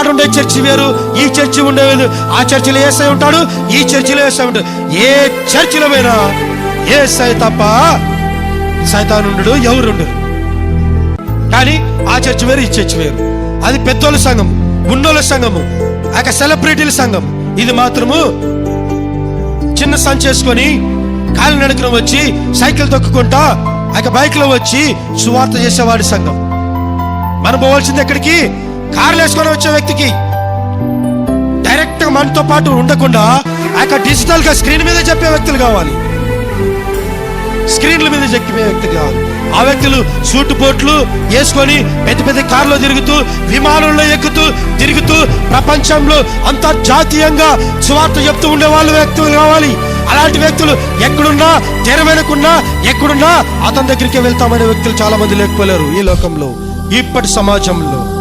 అక్కడ ఉండే చర్చి వేరు ఈ చర్చి ఉండేది. ఆ చర్చిలో ఏసై ఉంటాడు ఈ చర్చిలో ఏసై ఉంటాడు. ఏ చర్చిలో పోయినా ఏసై తప్ప సైతానుండు ఎవరుండరు కానీ ఆ చర్చి వేరు ఈ చర్చి వేరు. అది పెద్దోళ్ళ సంఘం ఉన్నోళ్ళ సంఘము ఆ సెలబ్రిటీల సంఘం. ఇది మాత్రము చిన్న సన్ చేసుకొని కాలు నడుకున వచ్చి సైకిల్ తొక్కుకుంటా ఆ యొక్క బైక్లో వచ్చి సువార్త చేసేవాడి సంఘం. మనం పోవాల్సింది ఎక్కడికి? కార్లు వేసుకొని వచ్చే వ్యక్తికి డైరెక్ట్ మనతో పాటు ఉండకుండా ఆ యొక్క డిజిటల్గా స్క్రీన్ మీద చెప్పే వ్యక్తులు కావాలి. స్క్రీన్ల మీద చెప్పే వ్యక్తులు కావాలి. ఆ వ్యక్తులు సూటు బోట్లు వేసుకొని పెద్ద పెద్ద కార్లో తిరుగుతూ విమానంలో ఎక్కుతూ తిరుగుతూ ప్రపంచంలో అంతర్జాతీయంగా సువార్త చెప్తూ ఉండే వాళ్ళు వ్యక్తులు కావాలి. అలాంటి వ్యక్తులు ఎక్కడున్నా తెర వెనుకున్నా ఎక్కడున్నా అతని దగ్గరికి వెళ్తామనే వ్యక్తులు చాలా మంది లేకపోలేరు ఈ లోకంలో ఇప్పటి సమాజంలో.